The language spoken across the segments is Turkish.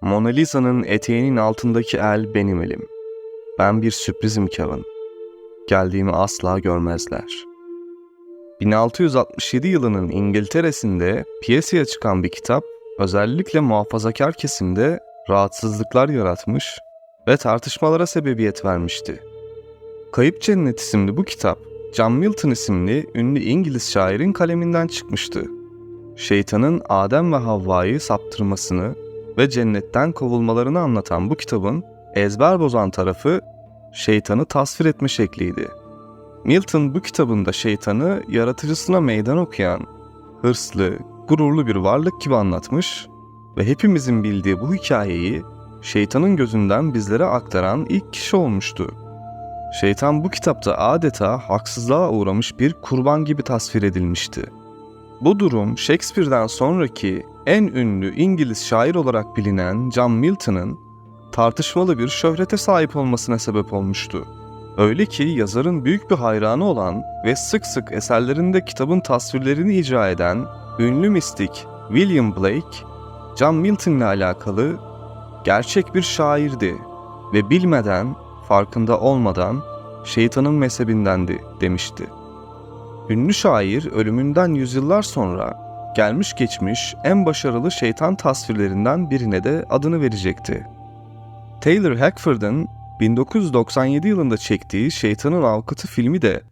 Mona Lisa'nın eteğinin altındaki el benim elim. Ben bir sürprizim Kevin. Geldiğimi asla görmezler. 1667 yılının İngiltere'sinde piyasaya çıkan bir kitap, özellikle muhafazakar kesimde rahatsızlıklar yaratmış ve tartışmalara sebebiyet vermişti. Kayıp Cennet isimli bu kitap, John Milton isimli ünlü İngiliz şairin kaleminden çıkmıştı. Şeytanın Adem ve Havva'yı saptırmasını ve cennetten kovulmalarını anlatan bu kitabın ezber bozan tarafı şeytanı tasvir etme şekliydi. Milton bu kitabında şeytanı yaratıcısına meydan okuyan, hırslı, gururlu bir varlık gibi anlatmış ve hepimizin bildiği bu hikayeyi şeytanın gözünden bizlere aktaran ilk kişi olmuştu. Şeytan bu kitapta adeta haksızlığa uğramış bir kurban gibi tasvir edilmişti. Bu durum Shakespeare'den sonraki en ünlü İngiliz şair olarak bilinen John Milton'ın tartışmalı bir şöhrete sahip olmasına sebep olmuştu. Öyle ki yazarın büyük bir hayranı olan ve sık sık eserlerinde kitabın tasvirlerini icra eden ünlü mistik William Blake, John Milton ile alakalı gerçek bir şairdi ve bilmeden, farkında olmadan şeytanın mezhebindendi demişti. Ünlü şair ölümünden yüzyıllar sonra gelmiş geçmiş en başarılı şeytan tasvirlerinden birine de adını verecekti. Taylor Hackford'ın 1997 yılında çektiği Şeytanın Avukatı filmi de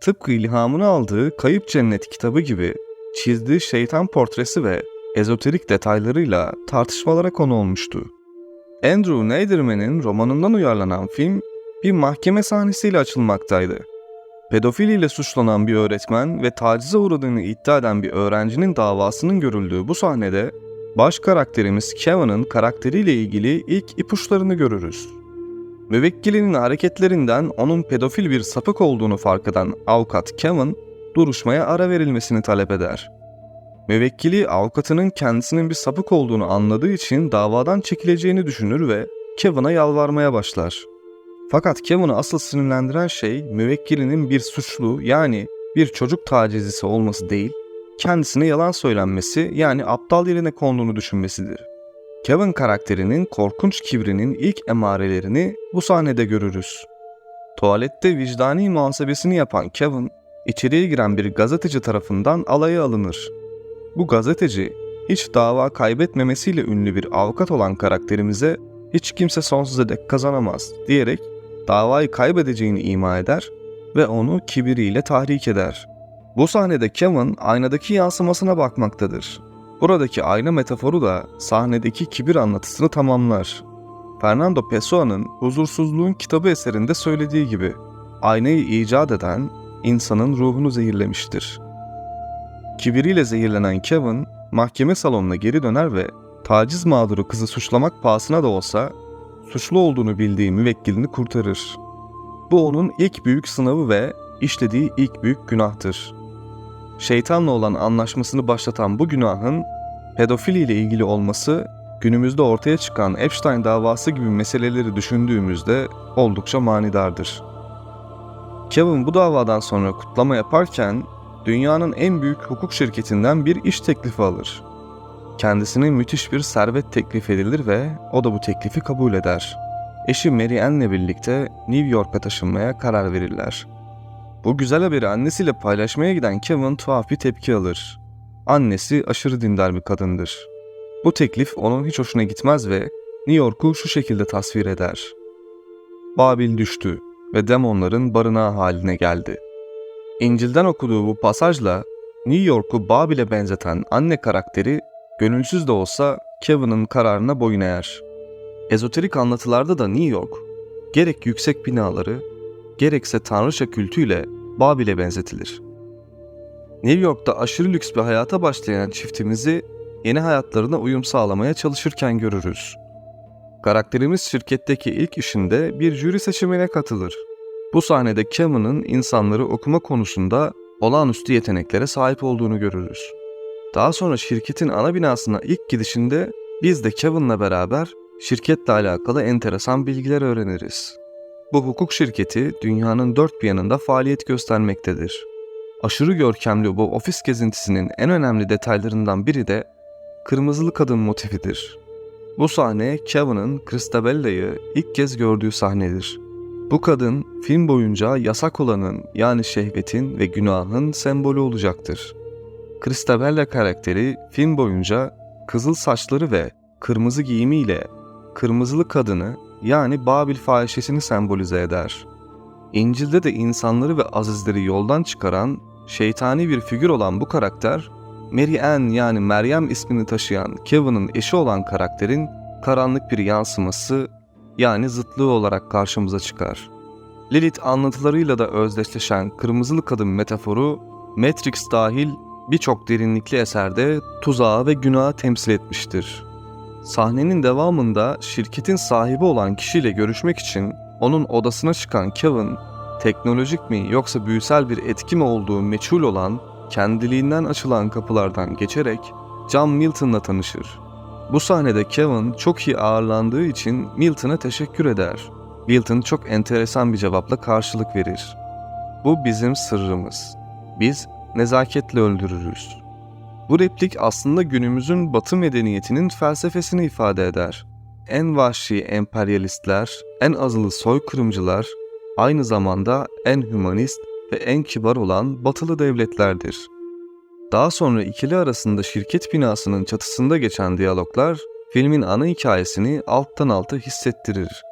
tıpkı ilhamını aldığı Kayıp Cennet kitabı gibi çizdiği şeytan portresi ve ezoterik detaylarıyla tartışmalara konu olmuştu. Andrew Neiderman'in romanından uyarlanan film bir mahkeme sahnesiyle açılmaktaydı. Pedofiliyle suçlanan bir öğretmen ve tacize uğradığını iddia eden bir öğrencinin davasının görüldüğü bu sahnede baş karakterimiz Kevin'ın karakteriyle ilgili ilk ipuçlarını görürüz. Müvekkilinin hareketlerinden onun pedofil bir sapık olduğunu fark eden avukat Kevin, duruşmaya ara verilmesini talep eder. Müvekkili avukatının kendisinin bir sapık olduğunu anladığı için davadan çekileceğini düşünür ve Kevin'a yalvarmaya başlar. Fakat Kevin'ı asıl sinirlendiren şey müvekkilinin bir suçlu yani bir çocuk tacizcisi olması değil, kendisine yalan söylenmesi yani aptal yerine konduğunu düşünmesidir. Kevin karakterinin korkunç kibrinin ilk emarelerini bu sahnede görürüz. Tuvalette vicdani muhasebesini yapan Kevin, içeriye giren bir gazeteci tarafından alaya alınır. Bu gazeteci, hiç dava kaybetmemesiyle ünlü bir avukat olan karakterimize hiç kimse sonsuza dek kazanamaz diyerek davayı kaybedeceğini ima eder ve onu kibiriyle tahrik eder. Bu sahnede Kevin aynadaki yansımasına bakmaktadır. Buradaki ayna metaforu da sahnedeki kibir anlatısını tamamlar. Fernando Pessoa'nın Huzursuzluğun kitabı eserinde söylediği gibi, aynayı icat eden insanın ruhunu zehirlemiştir. Kibiriyle zehirlenen Kevin, mahkeme salonuna geri döner ve taciz mağduru kızı suçlamak pahasına da olsa suçlu olduğunu bildiği müvekkilini kurtarır. Bu onun ilk büyük sınavı ve işlediği ilk büyük günahtır. Şeytanla olan anlaşmasını başlatan bu günahın pedofili ile ilgili olması günümüzde ortaya çıkan Epstein davası gibi meseleleri düşündüğümüzde oldukça manidardır. Kevin bu davadan sonra kutlama yaparken dünyanın en büyük hukuk şirketinden bir iş teklifi alır. Kendisine müthiş bir servet teklif edilir ve o da bu teklifi kabul eder. Eşi Mary Ann'le birlikte New York'a taşınmaya karar verirler. Bu güzel haberi annesiyle paylaşmaya giden Kevin tuhaf bir tepki alır. Annesi aşırı dindar bir kadındır. Bu teklif onun hiç hoşuna gitmez ve New York'u şu şekilde tasvir eder. Babil düştü ve demonların barınağı haline geldi. İncil'den okuduğu bu pasajla New York'u Babil'e benzeten anne karakteri gönülsüz de olsa Kevin'ın kararına boyun eğer. Ezoterik anlatılarda da New York, gerek yüksek binaları, gerekse tanrıça kültüyle Babil'e benzetilir. New York'ta aşırı lüks bir hayata başlayan çiftimizi yeni hayatlarına uyum sağlamaya çalışırken görürüz. Karakterimiz şirketteki ilk işinde bir jüri seçimine katılır. Bu sahnede Kevin'ın insanları okuma konusunda olağanüstü yeteneklere sahip olduğunu görürüz. Daha sonra şirketin ana binasına ilk gidişinde biz de Kevin'la beraber şirketle alakalı enteresan bilgiler öğreniriz. Bu hukuk şirketi dünyanın dört bir yanında faaliyet göstermektedir. Aşırı görkemli bu ofis gezintisinin en önemli detaylarından biri de kırmızılı kadın motifidir. Bu sahne Kevin'ın Christabella'yı ilk kez gördüğü sahnedir. Bu kadın film boyunca yasak olanın yani şehvetin ve günahın sembolü olacaktır. Christabella karakteri film boyunca kızıl saçları ve kırmızı giyimiyle kırmızılı kadını yani Babil fahişesini sembolize eder. İncil'de de insanları ve azizleri yoldan çıkaran şeytani bir figür olan bu karakter, Mary Ann yani Meryem ismini taşıyan Kevin'ın eşi olan karakterin karanlık bir yansıması yani zıtlığı olarak karşımıza çıkar. Lilith anlatılarıyla da özdeşleşen kırmızılı kadın metaforu Matrix dahil birçok derinlikli eserde tuzağı ve günahı temsil etmiştir. Sahnenin devamında şirketin sahibi olan kişiyle görüşmek için onun odasına çıkan Kevin, teknolojik mi yoksa büyüsel bir etki mi olduğu meçhul olan kendiliğinden açılan kapılardan geçerek John Milton'la tanışır. Bu sahnede Kevin çok iyi ağırlandığı için Milton'a teşekkür eder. Milton çok enteresan bir cevapla karşılık verir. Bu bizim sırrımız. Biz nezaketle öldürürüz. Bu replik aslında günümüzün batı medeniyetinin felsefesini ifade eder. En vahşi emperyalistler, en azılı soykırımcılar, aynı zamanda en hümanist ve en kibar olan batılı devletlerdir. Daha sonra ikili arasında şirket binasının çatısında geçen diyaloglar filmin ana hikayesini alttan alta hissettirir.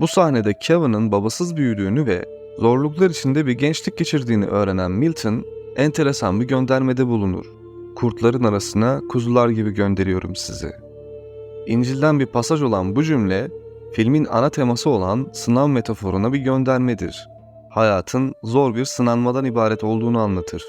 Bu sahnede Kevin'ın babasız büyüdüğünü ve zorluklar içinde bir gençlik geçirdiğini öğrenen Milton, enteresan bir göndermede bulunur. Kurtların arasına kuzular gibi gönderiyorum sizi. İncil'den bir pasaj olan bu cümle, filmin ana teması olan sınav metaforuna bir göndermedir. Hayatın zor bir sınanmadan ibaret olduğunu anlatır.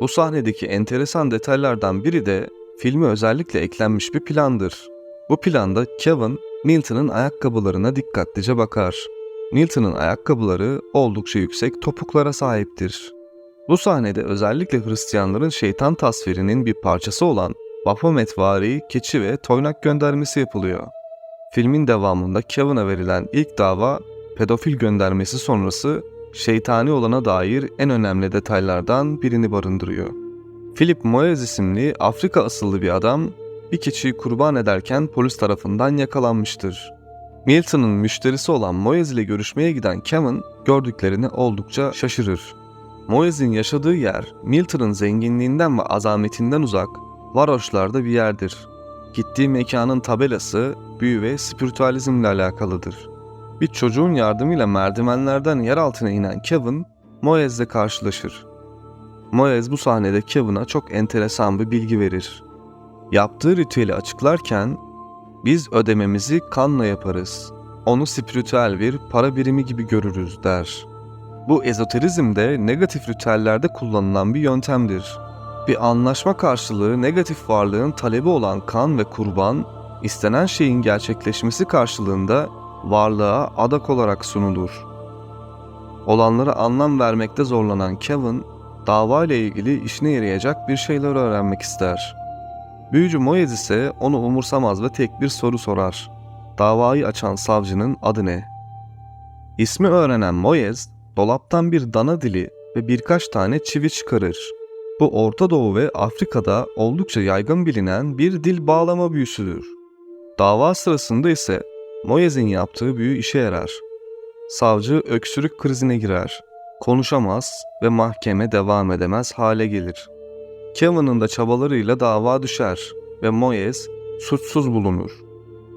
Bu sahnedeki enteresan detaylardan biri de filme özellikle eklenmiş bir plandır. Bu planda Kevin, Milton'ın ayakkabılarına dikkatlice bakar. Milton'ın ayakkabıları oldukça yüksek topuklara sahiptir. Bu sahnede özellikle Hristiyanların şeytan tasvirinin bir parçası olan Baphometvari, keçi ve toynak göndermesi yapılıyor. Filmin devamında Kevin'a verilen ilk dava pedofil göndermesi sonrası şeytani olana dair en önemli detaylardan birini barındırıyor. Philip Moyes isimli Afrika asıllı bir adam bir keçiyi kurban ederken polis tarafından yakalanmıştır. Milton'ın müşterisi olan Moyes ile görüşmeye giden Kevin gördüklerini oldukça şaşırır. Moyes'in yaşadığı yer Milton'ın zenginliğinden ve azametinden uzak, varoşlarda bir yerdir. Gittiği mekanın tabelası büyü ve spiritüalizmle alakalıdır. Bir çocuğun yardımıyla merdivenlerden yer altına inen Kevin, Moyes'le karşılaşır. Moyes bu sahnede Kevin'a çok enteresan bir bilgi verir. Yaptığı ritüeli açıklarken, biz ödememizi kanla yaparız. Onu spiritüel bir para birimi gibi görürüz der. Bu ezoterizmde negatif ritüellerde kullanılan bir yöntemdir. Bir anlaşma karşılığı negatif varlığın talebi olan kan ve kurban, istenen şeyin gerçekleşmesi karşılığında varlığa adak olarak sunulur. Olanlara anlam vermekte zorlanan Kevin, dava ile ilgili işine yarayacak bir şeyler öğrenmek ister. Büyücü Moyes ise onu umursamaz ve tek bir soru sorar. Davayı açan savcının adı ne? İsmi öğrenen Moyes, dolaptan bir dana dili ve birkaç tane çivi çıkarır. Bu Orta Doğu ve Afrika'da oldukça yaygın bilinen bir dil bağlama büyüsüdür. Dava sırasında ise Moyes'in yaptığı büyü işe yarar. Savcı öksürük krizine girer, konuşamaz ve mahkeme devam edemez hale gelir. Kevin'ın da çabalarıyla dava düşer ve Moyes suçsuz bulunur.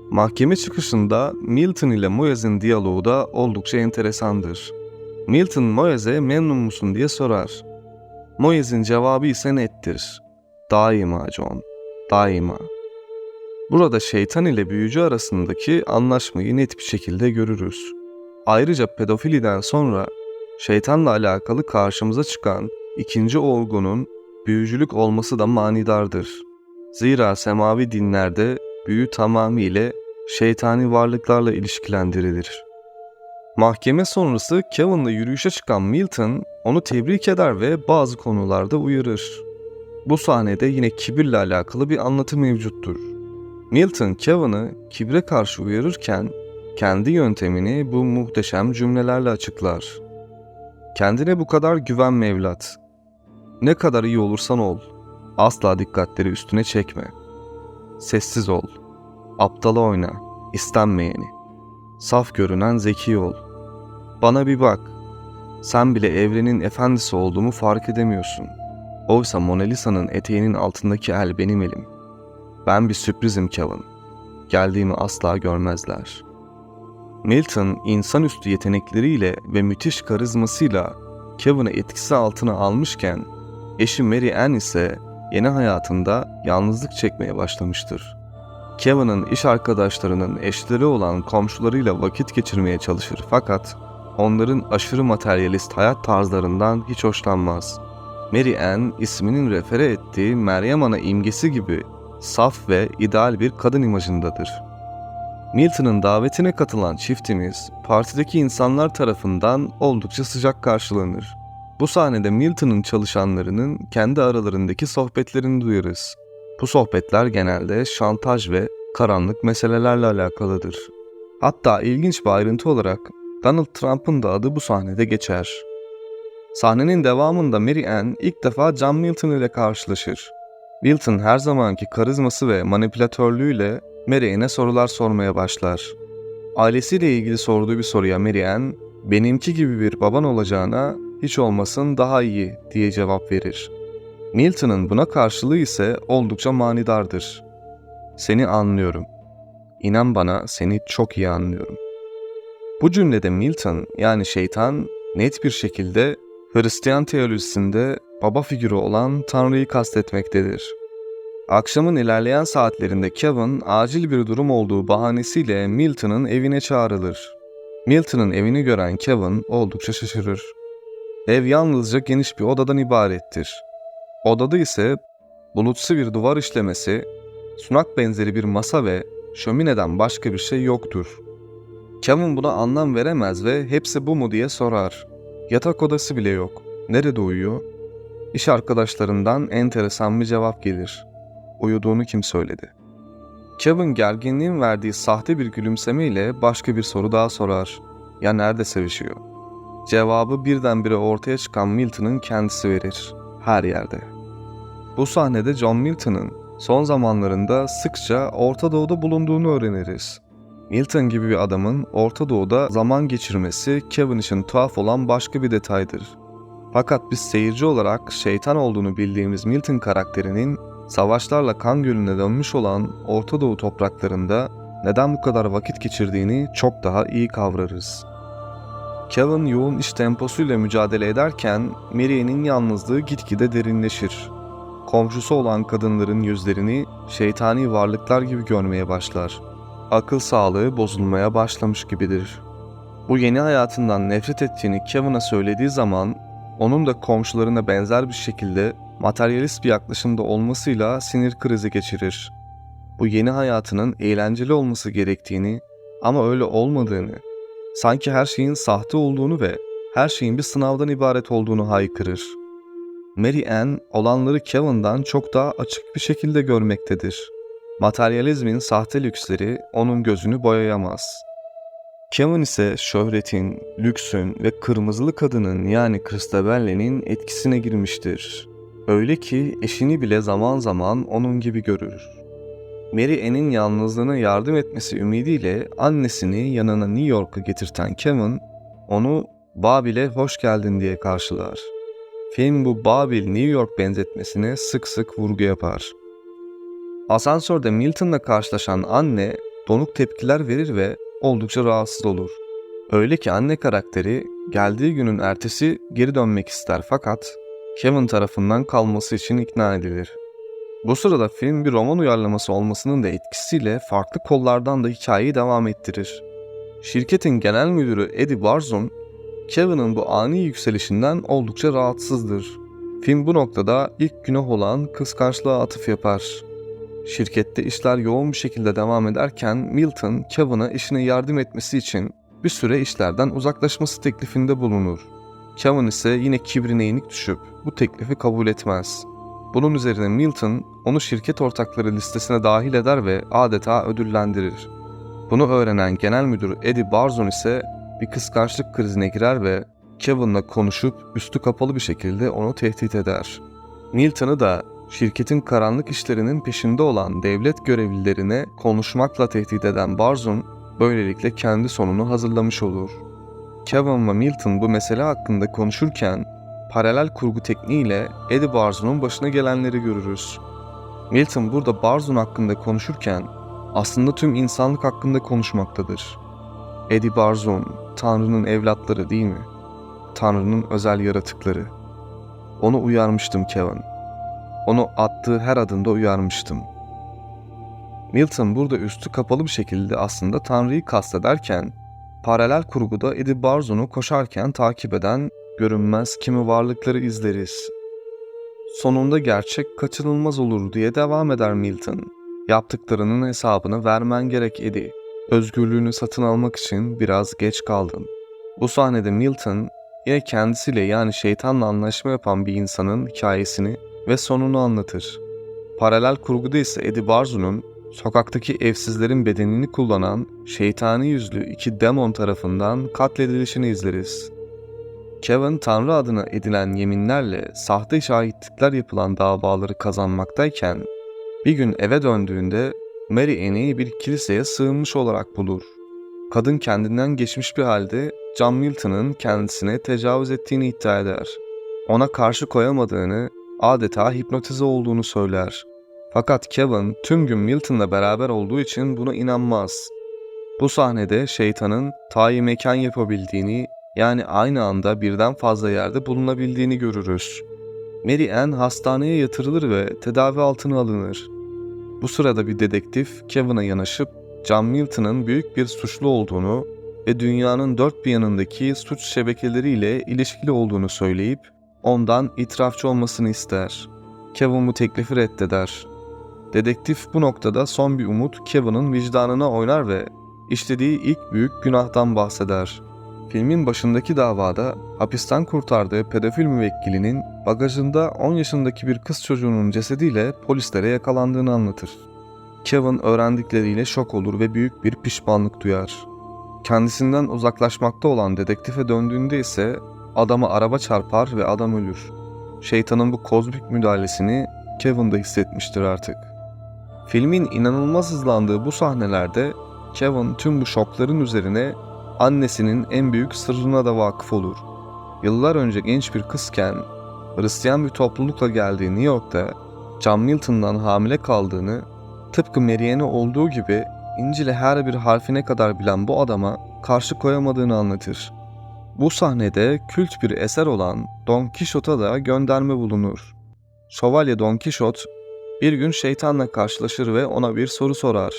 Mahkeme çıkışında Milton ile Moyes'in diyaloğu da oldukça enteresandır. Milton Moyes'e memnun musun diye sorar. Moyes'in cevabı ise nettir. Daima John, daima. Burada şeytan ile büyücü arasındaki anlaşmayı net bir şekilde görürüz. Ayrıca pedofiliden sonra şeytanla alakalı karşımıza çıkan ikinci olgunun büyücülük olması da manidardır. Zira semavi dinlerde büyü tamamıyla şeytani varlıklarla ilişkilendirilir. Mahkeme sonrası Kevin'la yürüyüşe çıkan Milton onu tebrik eder ve bazı konularda uyarır. Bu sahnede yine kibirle alakalı bir anlatı mevcuttur. Milton Kevin'ı kibre karşı uyarırken kendi yöntemini bu muhteşem cümlelerle açıklar. Kendine bu kadar güvenme evlat. Ne kadar iyi olursan ol. Asla dikkatleri üstüne çekme. Sessiz ol. Aptala oyna, istenmeyeni. Saf görünen zeki ol. Bana bir bak. Sen bile evrenin efendisi olduğumu fark edemiyorsun. Oysa Mona Lisa'nın eteğinin altındaki el benim elim. Ben bir sürprizim Kevin. Geldiğimi asla görmezler. Milton insanüstü yetenekleriyle ve müthiş karizmasıyla Kevin'i etkisi altına almışken eşi Mary Ann ise yeni hayatında yalnızlık çekmeye başlamıştır. Kevin'in iş arkadaşlarının eşleri olan komşularıyla vakit geçirmeye çalışır fakat onların aşırı materyalist hayat tarzlarından hiç hoşlanmaz. Mary Ann isminin refere ettiği Meryem Ana imgesi gibi saf ve ideal bir kadın imajındadır. Milton'ın davetine katılan çiftimiz partideki insanlar tarafından oldukça sıcak karşılanır. Bu sahnede Milton'ın çalışanlarının kendi aralarındaki sohbetlerini duyarız. Bu sohbetler genelde şantaj ve karanlık meselelerle alakalıdır. Hatta ilginç bir ayrıntı olarak Donald Trump'ın da adı bu sahnede geçer. Sahnenin devamında Mary Ann ilk defa John Milton ile karşılaşır. Milton her zamanki karizması ve manipülatörlüğüyle Mary Ann'e sorular sormaya başlar. Ailesiyle ilgili sorduğu bir soruya Mary Ann, benimki gibi bir baban olacağına hiç olmasın daha iyi diye cevap verir. Milton'ın buna karşılığı ise oldukça manidardır. Seni anlıyorum. İnan bana seni çok iyi anlıyorum. Bu cümlede Milton yani şeytan net bir şekilde Hristiyan teolojisinde baba figürü olan Tanrı'yı kastetmektedir. Akşamın ilerleyen saatlerinde Kevin acil bir durum olduğu bahanesiyle Milton'ın evine çağrılır. Milton'ın evini gören Kevin oldukça şaşırır. Ev yalnızca geniş bir odadan ibarettir. Odada ise bulutsu bir duvar işlemesi, sunak benzeri bir masa ve şömineden başka bir şey yoktur. Kevin buna anlam veremez ve hepsi bu mu diye sorar. Yatak odası bile yok. Nerede uyuyor? İş arkadaşlarından enteresan bir cevap gelir. Uyuduğunu kim söyledi? Kevin gerginliğin verdiği sahte bir gülümsemeyle başka bir soru daha sorar. Ya nerede sevişiyor? Cevabı birdenbire ortaya çıkan Milton'ın kendisi verir. Her yerde. Bu sahnede John Milton'ın son zamanlarında sıkça Orta Doğu'da bulunduğunu öğreniriz. Milton gibi bir adamın Orta Doğu'da zaman geçirmesi Kevin için tuhaf olan başka bir detaydır. Fakat biz seyirci olarak şeytan olduğunu bildiğimiz Milton karakterinin savaşlarla kan gölüne dönmüş olan Orta Doğu topraklarında neden bu kadar vakit geçirdiğini çok daha iyi kavrarız. Kevin yoğun iş temposuyla mücadele ederken Mary'nin yalnızlığı gitgide derinleşir. Komşusu olan kadınların yüzlerini şeytani varlıklar gibi görmeye başlar. Akıl sağlığı bozulmaya başlamış gibidir. Bu yeni hayatından nefret ettiğini Kevin'a söylediği zaman onun da komşularına benzer bir şekilde materyalist bir yaklaşımda olmasıyla sinir krizi geçirir. Bu yeni hayatının eğlenceli olması gerektiğini ama öyle olmadığını, sanki her şeyin sahte olduğunu ve her şeyin bir sınavdan ibaret olduğunu haykırır. Mary Ann olanları Kevin'dan çok daha açık bir şekilde görmektedir. Materyalizmin sahte lüksleri onun gözünü boyayamaz. Kevin ise şöhretin, lüksün ve kırmızılı kadının yani Christabelle'nin etkisine girmiştir. Öyle ki eşini bile zaman zaman onun gibi görür. Mary Ann'in yalnızlığına yardım etmesi ümidiyle annesini yanına New York'a getirten Kevin, onu Babil'e hoş geldin diye karşılar. Film bu Babil New York benzetmesine sık sık vurgu yapar. Asansörde Milton'la karşılaşan anne donuk tepkiler verir ve oldukça rahatsız olur. Öyle ki anne karakteri geldiği günün ertesi geri dönmek ister fakat Kevin tarafından kalması için ikna edilir. Bu sırada film bir roman uyarlaması olmasının da etkisiyle farklı kollardan da hikayeyi devam ettirir. Şirketin genel müdürü Eddie Barzon, Kevin'in bu ani yükselişinden oldukça rahatsızdır. Film bu noktada ilk günah olan kıskançlığa atıf yapar. Şirkette işler yoğun bir şekilde devam ederken Milton, Kevin'a işine yardım etmesi için bir süre işlerden uzaklaşması teklifinde bulunur. Kevin ise yine kibrine yenik düşüp bu teklifi kabul etmez. Bunun üzerine Milton onu şirket ortakları listesine dahil eder ve adeta ödüllendirir. Bunu öğrenen genel müdür Eddie Barzon ise bir kıskançlık krizine girer ve Kevin'la konuşup üstü kapalı bir şekilde onu tehdit eder. Milton'ı da şirketin karanlık işlerinin peşinde olan devlet görevlilerine konuşmakla tehdit eden Barzun, böylelikle kendi sonunu hazırlamış olur. Kevin ve Milton bu mesele hakkında konuşurken, paralel kurgu tekniğiyle Eddie Barzun'un başına gelenleri görürüz. Milton burada Barzun hakkında konuşurken, aslında tüm insanlık hakkında konuşmaktadır. Eddie Barzun, Tanrı'nın evlatları değil mi? Tanrı'nın özel yaratıkları. Onu uyarmıştım Kevin. Onu attığı her adımda uyarmıştım. Milton burada üstü kapalı bir şekilde aslında Tanrı'yı kastederken, paralel kurguda Eddie Barzun'u koşarken takip eden görünmez kimi varlıkları izleriz. Sonunda gerçek kaçınılmaz olur diye devam eder Milton. Yaptıklarının hesabını vermen gerek Eddie. Özgürlüğünü satın almak için biraz geç kaldın. Bu sahnede Milton yine kendisiyle yani şeytanla anlaşma yapan bir insanın hikayesini ve sonunu anlatır. Paralel kurguda ise Eddie Barzun'un sokaktaki evsizlerin bedenini kullanan şeytani yüzlü iki demon tarafından katledilişini izleriz. Kevin Tanrı adına edilen yeminlerle sahte şahitlikler yapılan davaları kazanmaktayken bir gün eve döndüğünde Mary Annie'yi bir kiliseye sığınmış olarak bulur. Kadın kendinden geçmiş bir halde John Milton'ın kendisine tecavüz ettiğini iddia eder. Ona karşı koyamadığını, adeta hipnotize olduğunu söyler. Fakat Kevin tüm gün Milton'la beraber olduğu için buna inanmaz. Bu sahnede şeytanın tayi mekan yapabildiğini yani aynı anda birden fazla yerde bulunabildiğini görürüz. Mary Ann hastaneye yatırılır ve tedavi altına alınır. Bu sırada bir dedektif Kevin'a yanaşıp John Milton'ın büyük bir suçlu olduğunu ve dünyanın dört bir yanındaki suç şebekeleriyle ilişkili olduğunu söyleyip ondan itirafçı olmasını ister. Kevin bu teklifi reddeder. Dedektif bu noktada son bir umut Kevin'ın vicdanına oynar ve işlediği ilk büyük günahtan bahseder. Filmin başındaki davada hapisten kurtardığı pedofil müvekkilinin bagajında 10 yaşındaki bir kız çocuğunun cesediyle polislere yakalandığını anlatır. Kevin öğrendikleriyle şok olur ve büyük bir pişmanlık duyar. Kendisinden uzaklaşmakta olan dedektife döndüğünde ise adama araba çarpar ve adam ölür. Şeytanın bu kozmik müdahalesini Kevin de hissetmiştir artık. Filmin inanılmaz hızlandığı bu sahnelerde Kevin tüm bu şokların üzerine annesinin en büyük sırrına da vakıf olur. Yıllar önce genç bir kızken Hristiyan bir toplulukla geldiği New York'ta John Milton'dan hamile kaldığını tıpkı Marianne olduğu gibi İncil'e her bir harfine kadar bilen bu adama karşı koyamadığını anlatır. Bu sahnede kült bir eser olan Don Quixote'a da gönderme bulunur. Şövalye Don Quixote bir gün şeytanla karşılaşır ve ona bir soru sorar.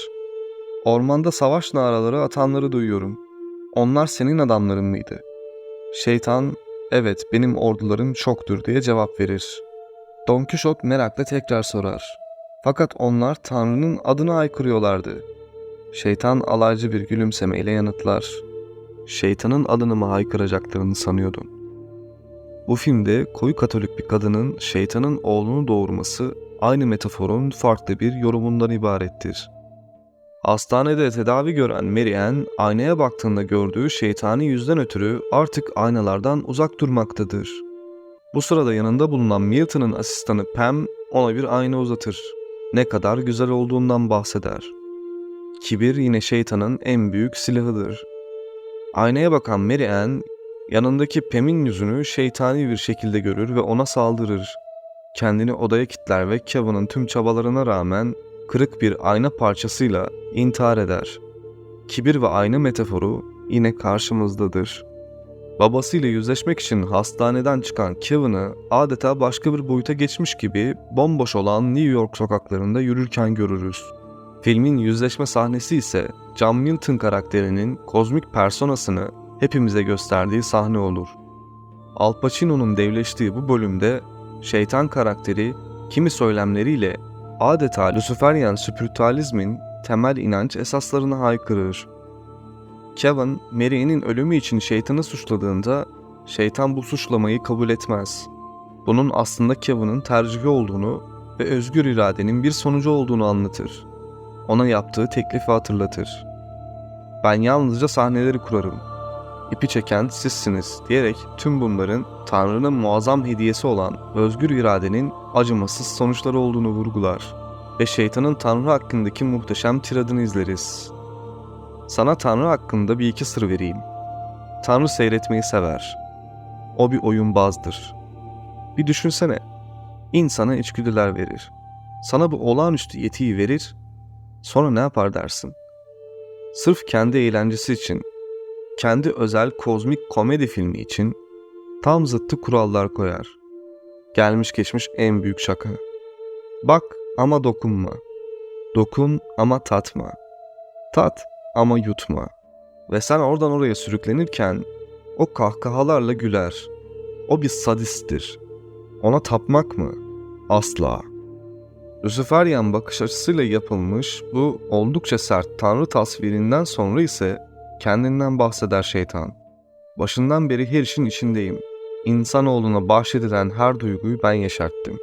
Ormanda savaş naraları atanları duyuyorum. Onlar senin adamların mıydı? Şeytan, evet benim ordularım çoktur diye cevap verir. Don Quixote merakla tekrar sorar. Fakat onlar Tanrı'nın adına aykırıyorlardı. Şeytan alaycı bir gülümsemeyle yanıtlar. Şeytanın adını mı haykıracaklarını sanıyordum. Bu filmde koyu katolik bir kadının şeytanın oğlunu doğurması aynı metaforun farklı bir yorumundan ibarettir. Hastanede tedavi gören Mary aynaya baktığında gördüğü şeytani yüzden ötürü artık aynalardan uzak durmaktadır. Bu sırada yanında bulunan Milton'ın asistanı Pam ona bir ayna uzatır. Ne kadar güzel olduğundan bahseder. Kibir yine şeytanın en büyük silahıdır. Aynaya bakan Mary Ann, yanındaki Pam'in yüzünü şeytani bir şekilde görür ve ona saldırır. Kendini odaya kitler ve Kevin'ın tüm çabalarına rağmen kırık bir ayna parçasıyla intihar eder. Kibir ve ayna metaforu yine karşımızdadır. Babasıyla yüzleşmek için hastaneden çıkan Kevin'ı adeta başka bir boyuta geçmiş gibi bomboş olan New York sokaklarında yürürken görürüz. Filmin yüzleşme sahnesi ise John Milton karakterinin kozmik personasını hepimize gösterdiği sahne olur. Al Pacino'nun devleştiği bu bölümde şeytan karakteri kimi söylemleriyle adeta Luciferian spiritüalizmin temel inanç esaslarına haykırır. Kevin, Mary'nin ölümü için şeytanı suçladığında şeytan bu suçlamayı kabul etmez. Bunun aslında Kevin'in tercihi olduğunu ve özgür iradenin bir sonucu olduğunu anlatır. Ona yaptığı teklifi hatırlatır. Ben yalnızca sahneleri kurarım. ipi çeken sizsiniz diyerek tüm bunların Tanrı'nın muazzam hediyesi olan özgür iradenin acımasız sonuçları olduğunu vurgular ve şeytanın Tanrı hakkındaki muhteşem tiradını izleriz. Sana Tanrı hakkında bir iki sır vereyim. Tanrı seyretmeyi sever. O bir oyunbazdır. Bir düşünsene. İnsana içgüdüler verir. Sana bu olağanüstü yetiyi verir. Sonra ne yapar dersin? Sırf kendi eğlencesi için, kendi özel kozmik komedi filmi için tam zıttı kurallar koyar. Gelmiş geçmiş en büyük şaka. Bak ama dokunma. Dokun ama tatma. Tat ama yutma. Ve sen oradan oraya sürüklenirken o kahkahalarla güler. O bir sadisttir. Ona tapmak mı? Asla. Luciferyan bakış açısıyla yapılmış bu oldukça sert tanrı tasvirinden sonra ise kendinden bahseder şeytan. Başından beri her işin içindeyim. İnsanoğluna bahşedilen her duyguyu ben yaşarttım.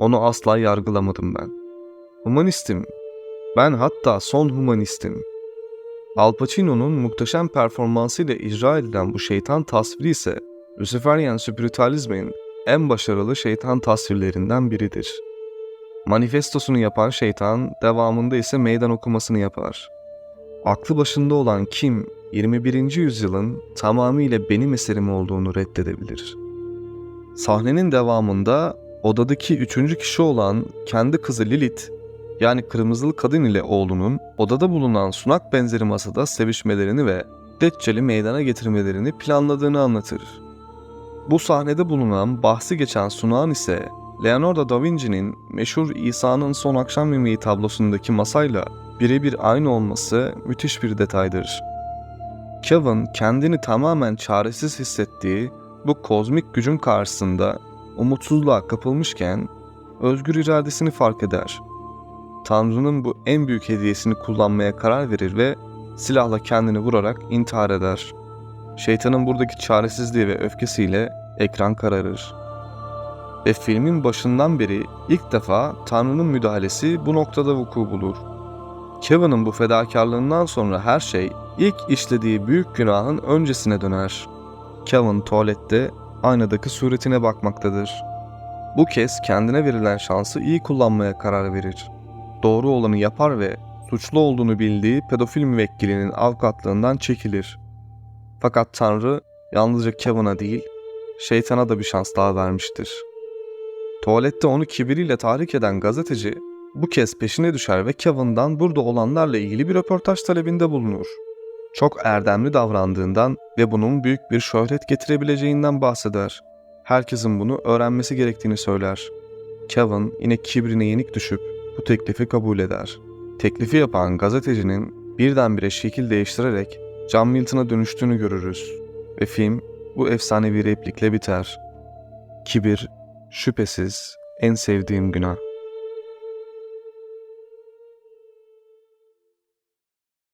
Onu asla yargılamadım ben. Humanistim. Ben hatta son humanistim. Al Pacino'nun muhteşem performansıyla icra edilen bu şeytan tasviri ise Luciferian spiritüalizmin en başarılı şeytan tasvirlerinden biridir. Manifestosunu yapan şeytan devamında ise meydan okumasını yapar. Aklı başında olan kim 21. yüzyılın tamamıyla benim eserim olduğunu reddedebilir. Sahnenin devamında odadaki üçüncü kişi olan kendi kızı Lilith yani kırmızılı kadın ile oğlunun odada bulunan sunak benzeri masada sevişmelerini ve Deccal'i meydana getirmelerini planladığını anlatır. Bu sahnede bulunan bahsi geçen sunağın ise Leonardo da Vinci'nin meşhur İsa'nın son akşam yemeği tablosundaki masayla birebir aynı olması müthiş bir detaydır. Kevin kendini tamamen çaresiz hissettiği bu kozmik gücün karşısında umutsuzluğa kapılmışken özgür iradesini fark eder. Tanrı'nın bu en büyük hediyesini kullanmaya karar verir ve silahla kendini vurarak intihar eder. Şeytanın buradaki çaresizliği ve öfkesiyle ekran kararır. Ve filmin başından beri ilk defa Tanrı'nın müdahalesi bu noktada vuku bulur. Kevin'in bu fedakarlığından sonra her şey ilk işlediği büyük günahın öncesine döner. Kevin tuvalette aynadaki suretine bakmaktadır. Bu kez kendine verilen şansı iyi kullanmaya karar verir. Doğru olanı yapar ve suçlu olduğunu bildiği pedofil müvekkilinin avukatlığından çekilir. Fakat Tanrı yalnızca Kevin'a değil, şeytana da bir şans daha vermiştir. Tuvalette onu kibiriyle tahrik eden gazeteci bu kez peşine düşer ve Kevin'dan burada olanlarla ilgili bir röportaj talebinde bulunur. Çok erdemli davrandığından ve bunun büyük bir şöhret getirebileceğinden bahseder. Herkesin bunu öğrenmesi gerektiğini söyler. Kevin yine kibrine yenik düşüp bu teklifi kabul eder. Teklifi yapan gazetecinin birdenbire şekil değiştirerek John Milton'a dönüştüğünü görürüz ve film bu efsanevi replikle biter. Kibir, şüphesiz en sevdiğim günah.